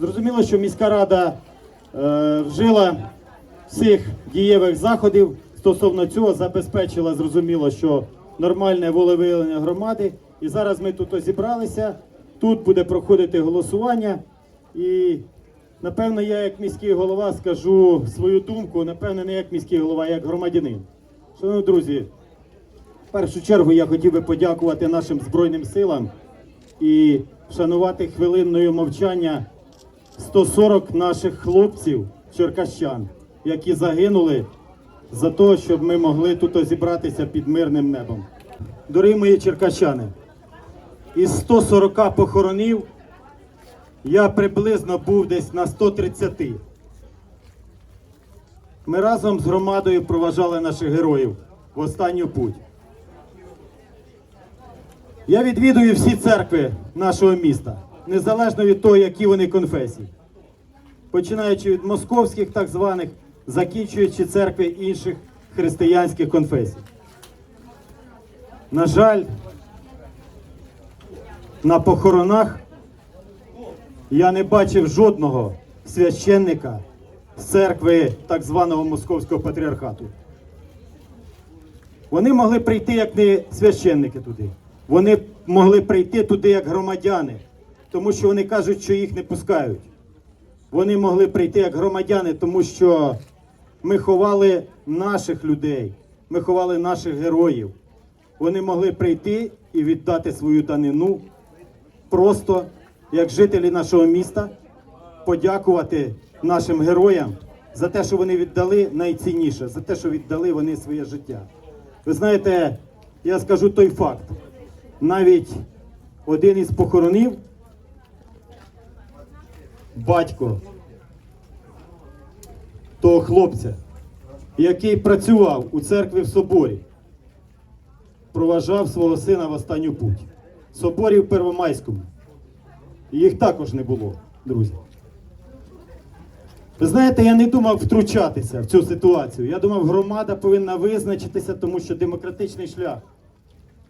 Зрозуміло, що міська рада е, вжила всіх дієвих заходів стосовно цього, забезпечила зрозуміло, що нормальне волевиявлення громади. І зараз ми тут зібралися. Тут буде проходити голосування. І напевно, я як міський голова скажу свою думку, напевно, не як міський голова, а як громадянин. Шановні друзі, в першу чергу я хотів би подякувати нашим Збройним силам і вшанувати хвилинною мовчання 140 наших хлопців, черкащан, які загинули за те, щоб ми могли тут зібратися під мирним небом. Дорогі мої черкащани, із 140 похоронів я приблизно був десь на 130. Ми разом з громадою проважали наших героїв в останню путь. Я відвідую всі церкви нашого міста, незалежно від того, які вони конфесії. Починаючи від московських, так званих, закінчуючи церкви інших християнських конфесій. На жаль, на похоронах я не бачив жодного священника з церкви так званого московського патріархату. Вони могли прийти як не священники туди. Вони могли прийти туди як громадяни, тому що вони кажуть, що їх не пускають. Вони могли прийти як громадяни, тому що ми ховали наших людей, ми ховали наших героїв. Вони могли прийти і віддати свою данину просто як жителі нашого міста, подякувати нашим героям за те, що вони віддали найцінніше, за те, що віддали вони своє життя. Ви знаєте, я скажу той факт. Навіть один із похоронів, батько того хлопця, який працював у церкві в соборі, проважав свого сина в останню путь. В соборі в Первомайському. Їх також не було, друзі. Ви знаєте, я не думав втручатися в цю ситуацію. Я думав, громада повинна визначитися, тому що демократичний шлях.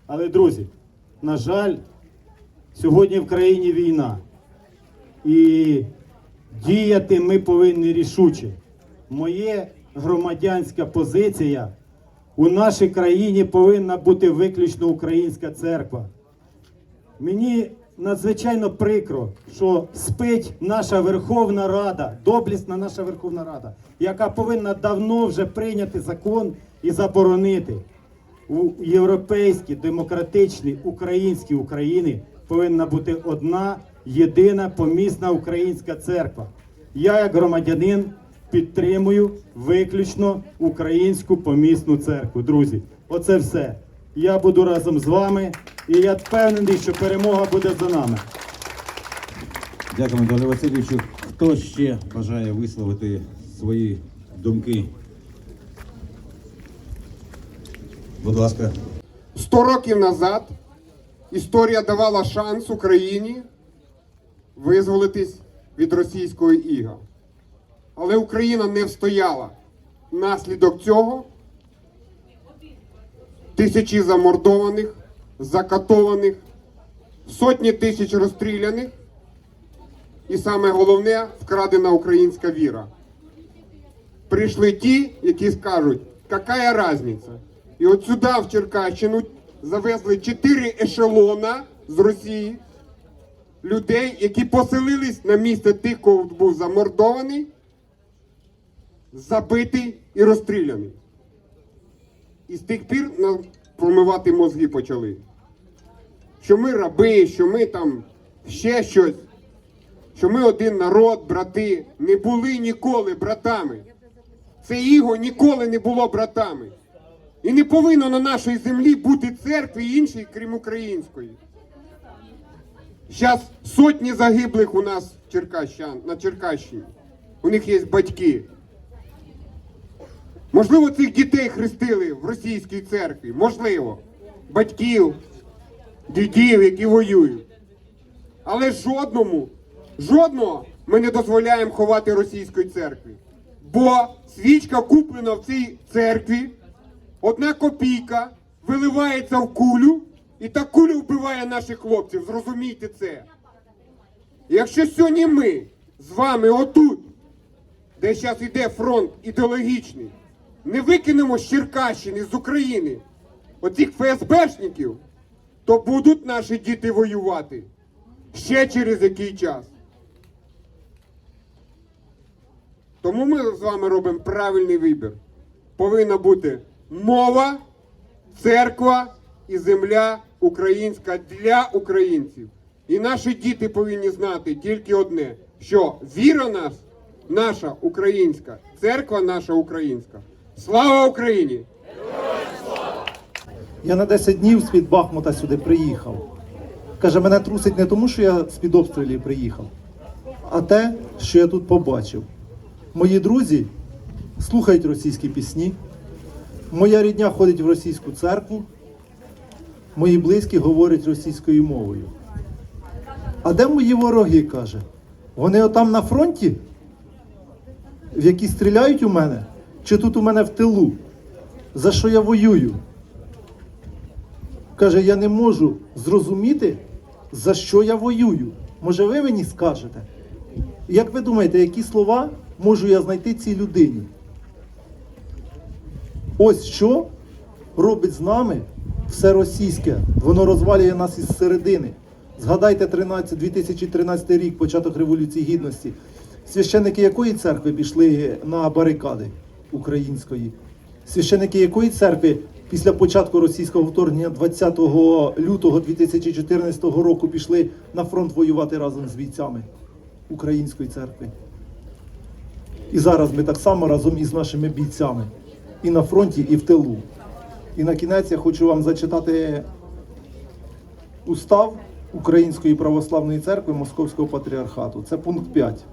Але, друзі, на жаль, сьогодні в країні війна. І діяти ми повинні рішуче. Моє громадянська позиція у нашій країні повинна бути виключно українська церква. Мені надзвичайно прикро, що спить наша Верховна Рада, доблісна наша Верховна Рада, яка повинна давно вже прийняти закон і заборонити у європейській, демократичній, українській Україні повинна бути одна єдина помісна українська церква. Я, як громадянин, підтримую виключно українську помісну церкву. Друзі, оце все. Я буду разом з вами, і я впевнений, що перемога буде за нами. Дякуємо, Анатолію Васильовичу. Хто ще бажає висловити свої думки? Будь ласка. Сто років назад історія давала шанс Україні визволитись від російського іга. Але Україна не встояла. Наслідок цього тисячі замордованих, закатованих, сотні тисяч розстріляних і саме головне вкрадена українська віра. Прийшли ті, які скажуть, яка різниця? І от сюди, в Черкащину, завезли чотири ешелона з Росії людей, які поселились на місце тих, кого був замордований, забитий і розстріляний. І з тих пір нам промивати мозги почали. Що ми раби, що ми там ще щось, що ми один народ, брати, не були ніколи братами. Це іго ніколи не було братами. І не повинно на нашій землі бути церкви іншої, крім української. Зараз сотні загиблих у нас черкащан, на Черкащині. У них є батьки. Можливо, цих дітей хрестили в російській церкві. Можливо. Батьків, дідів, які воюють. Але жодному, жодного ми не дозволяємо ховати російської церкви. Бо свічка куплена в цій церкві, одна копійка виливається в кулю, і та куля вбиває наших хлопців. Зрозумійте це. Якщо сьогодні ми з вами отут, де зараз йде фронт ідеологічний, не викинемо з Черкащини, з України, оцих ФСБшників, то будуть наші діти воювати ще через який час. Тому ми з вами робимо правильний вибір. Повинна бути мова, церква і земля українська для українців. І наші діти повинні знати тільки одне: що віра нас, наша українська, церква наша українська. Слава Україні! Я на 10 днів з-під Бахмута сюди приїхав. Каже, мене трусить не тому, що я з-під обстрілів приїхав, а те, що я тут побачив. Мої друзі слухають російські пісні, моя рідня ходить в російську церкву, мої близькі говорять російською мовою. А де мої вороги, каже? Вони отам на фронті, в які стріляють у мене, чи тут у мене в тилу? За що я воюю? Каже, я не можу зрозуміти, за що я воюю. Може, ви мені скажете? Як ви думаєте, які слова можу я знайти цій людині? Ось що робить з нами все російське. Воно розвалює нас із середини. Згадайте 13, 2013 рік, початок Революції Гідності. Священники якої церкви пішли на барикади української? Священики якої церкви після початку російського вторгнення 20 лютого 2014 року пішли на фронт воювати разом з бійцями Української церкви? І зараз ми так само разом із нашими бійцями і на фронті, і в тилу. І на кінець я хочу вам зачитати устав Української православної церкви Московського патріархату. Це пункт 5.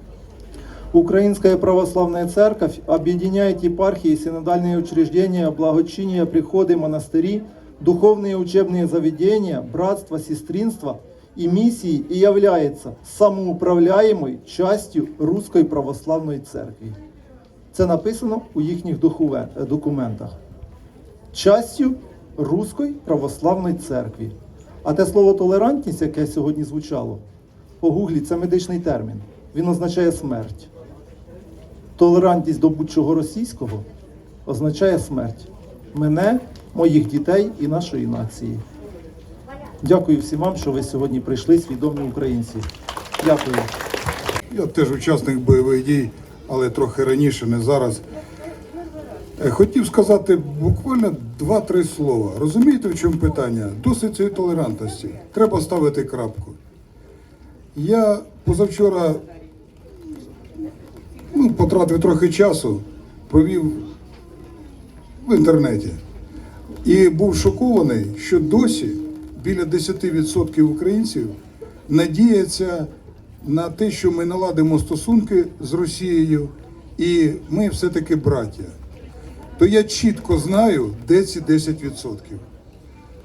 Украинская православная церковь объединяет епархии, синодальные учреждения, благочиния, приходы, монастыри, духовные учебные заведения, братства, сестринства и миссии и является самоуправляемой частью Русской православної церкви. Це написано у їхніх духове- е, документах. Частю Руської православної церкви. А те слово толерантність, яке сьогодні звучало, погуглі, це медичний термін. Він означає смерть. Толерантність до будь-чого російського означає смерть мене, моїх дітей і нашої нації. Дякую всім вам, що ви сьогодні прийшли, свідомі українці. Дякую. Я теж учасник бойових дій, але трохи раніше, не зараз. Е, Хотів сказати буквально два-три слова. Розумієте, в чому питання? Досить цієї толерантності. Треба ставити крапку. Я позавчора ну, потратив трохи часу, провів в інтернеті. І був шокований, що досі біля 10% українців надіяться на те, що ми наладимо стосунки з Росією, і ми все-таки браття. То я чітко знаю, де ці 10%.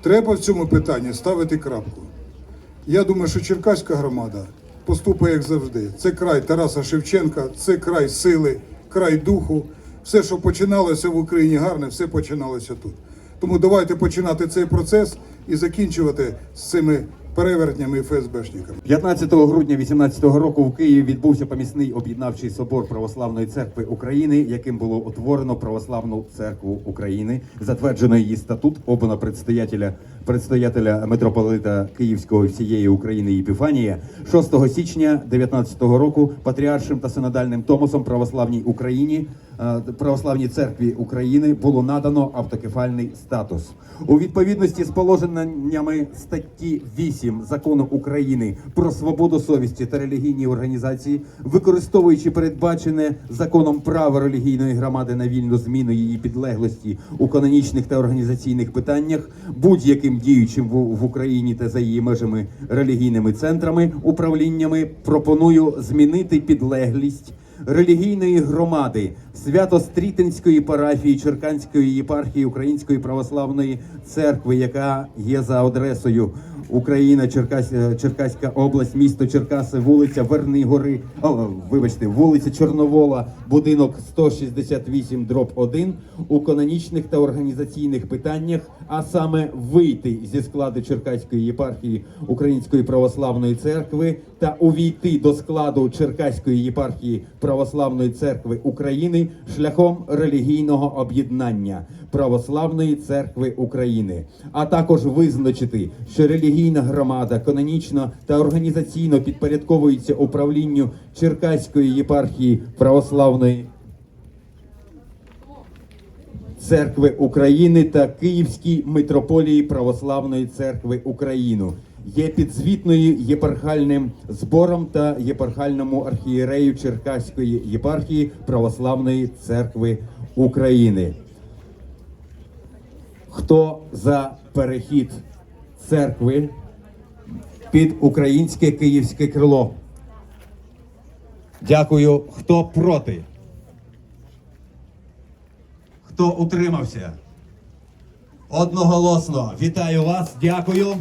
Треба в цьому питанні ставити крапку. Я думаю, що Черкаська громада поступає як завжди. Це край Тараса Шевченка, це край сили, край духу. Все, що починалося в Україні гарне, все починалося тут. Тому давайте починати цей процес і закінчувати з цими перевертнями і ФСБшниками. 15 грудня 18 року в Києві відбувся помісний об'єднавчий собор Православної церкви України, яким було утворено Православну церкву України, затверджено її статут, обрано предстоятеля, предстоятеля митрополита Київського всієї України Єпіфанія 6 січня 19 року патріаршим та синодальним томосом православній Україні православній церкві України було надано автокефальний статус. У відповідності з положеннями статті 8 закону України про свободу совісті та релігійні організації, використовуючи передбачене законом право релігійної громади на вільну зміну її підлеглості у канонічних та організаційних питаннях, будь-яким діючим в Україні та за її межами релігійними центрами, управліннями пропоную змінити підлеглість релігійної громади Свято-Стрітинської парафії Черканської єпархії Української православної церкви, яка є за адресою Україна, Черкас, Черкаська область, місто Черкаси, вулиця Верний Гори, о, вибачте, вулиця Чорновола, будинок 168, дроб 1, у канонічних та організаційних питаннях, а саме вийти зі складу Черкаської єпархії Української православної церкви та увійти до складу Черкаської єпархії Православної церкви України шляхом релігійного об'єднання Православної церкви України, а також визначити, що релігійна громада канонічно та організаційно підпорядковується управлінню Черкаської єпархії Православної Церкви України та Київській митрополії Православної церкви України. Є підзвітною єпархальним збором та єпархальному архієрею Черкаської єпархії Православної церкви України. Хто за перехід церкви під українське київське крило? Дякую. Хто проти? Хто утримався? Одноголосно. Вітаю вас. Дякую.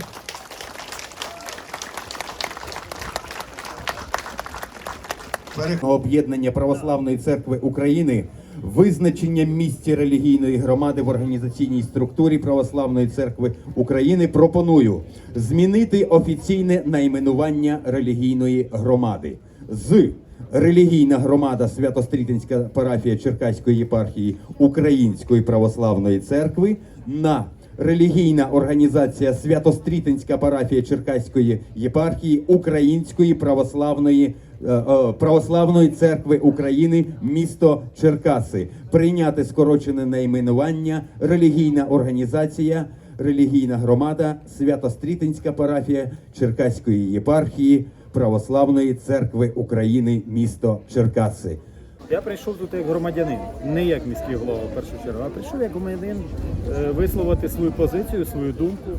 Об'єднання Православної церкви України визначення місця релігійної громади в організаційній структурі Православної церкви України пропоную змінити офіційне найменування релігійної громади. З релігійна громада Свято-Стрітинська парафія Черкаської єпархії Української православної церкви на релігійна організація Свято-Стрітинська парафія Черкаської єпархії Української православної православної церкви України, місто Черкаси, прийняти скорочене найменування релігійна організація. Релігійна громада Свято-Стрітинська парафія Черкаської єпархії Православної церкви України, місто Черкаси. Я прийшов тут як громадянин, не як міський голова в першу чергу, а прийшов як громадянин е, висловити свою позицію, свою думку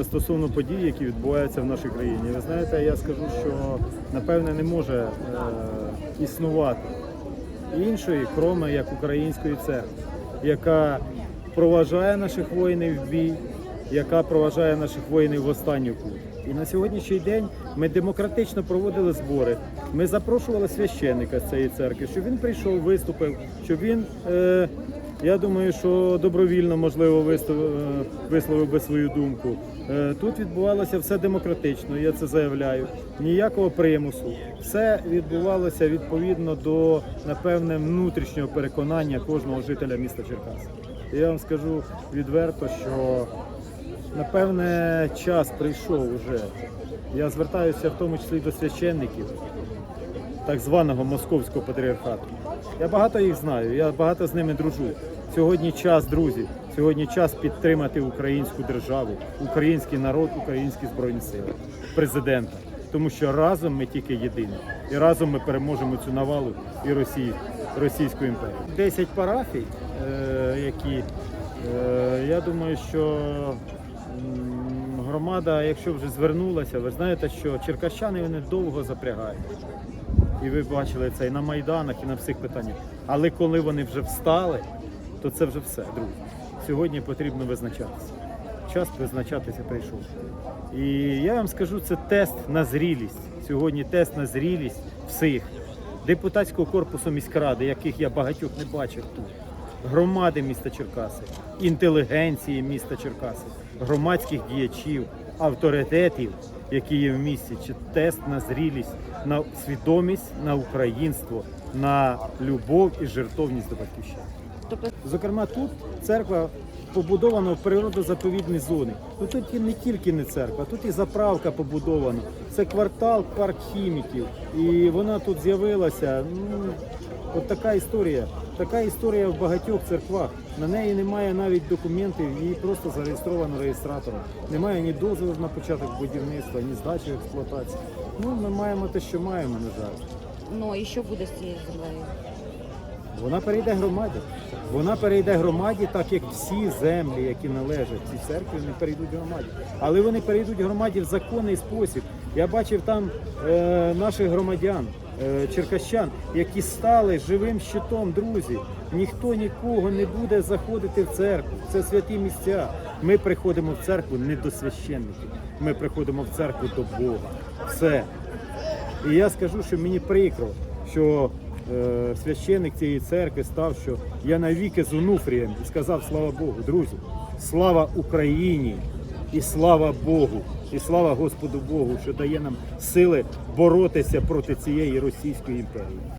е, стосовно подій, які відбуваються в нашій країні. Ви знаєте, я скажу, що напевне не може е, існувати іншої, кроме як української церкви, яка проважає наших воїнів в бій, яка проважає наших воїнів в останню путь. І на сьогоднішній день ми демократично проводили збори. Ми запрошували священника з цієї церкви, щоб він прийшов, виступив, щоб він, е, я думаю, що добровільно можливо вистав- е, висловив би свою думку. Е, тут відбувалося все демократично, я це заявляю. Ніякого примусу. Все відбувалося відповідно до напевне внутрішнього переконання кожного жителя міста Черкас. Я вам скажу відверто, що Напевне, час прийшов уже. Я звертаюся в тому числі до священників так званого московського патріархату. Я багато їх знаю, я багато з ними дружу. Сьогодні час, друзі, сьогодні час підтримати українську державу, український народ, українські збройні сили, президента. Тому що разом ми тільки єдині. І разом ми переможемо цю навалу і Росії, Російську імперію. Десять парафій, е, які е, я думаю, що громада, якщо вже звернулася, ви знаєте, що черкащани вони довго запрягають. І ви бачили це і на майданах, і на всіх питаннях. Але коли вони вже встали, то це вже все, друзі. Сьогодні потрібно визначатися. Час визначатися прийшов. І я вам скажу, це тест на зрілість. Сьогодні тест на зрілість всіх депутатського корпусу міськради, яких я багатьох не бачив тут, громади міста Черкаси, інтелігенції міста Черкаси, громадських діячів, авторитетів, які є в місті, чи тест на зрілість, на свідомість, на українство, на любов і жертовність до батьківщини. Зокрема, тут церква побудована в природозаповідній зоні. Ну тут і не тільки не церква, тут і заправка побудована. Це квартал парк хіміків. І вона тут з'явилася. Ну, от така історія. Така історія в багатьох церквах. На неї немає навіть документів, її просто зареєстровано реєстратором. Немає ні дозволу на початок будівництва, ні здачі в експлуатації. Ну, ми маємо те, що маємо, на жаль. Ну і що буде з цією землею? Вона перейде громаді. Вона перейде громаді, так як всі землі, які належать цій церкві, вони перейдуть громаді. Але вони перейдуть громаді в законний спосіб. Я бачив там е, наших громадян, черкащан, які стали живим щитом, друзі. Ніхто нікого не буде заходити в церкву. Це святі місця. Ми приходимо в церкву не до священників. Ми приходимо в церкву до Бога. Все. І я скажу, що мені прикро, що е, священник цієї церкви став, що я навіки з Онуфрієм і сказав слава Богу, друзі, слава Україні і слава Богу, і слава Господу Богу, що дає нам сили боротися проти цієї російської імперії.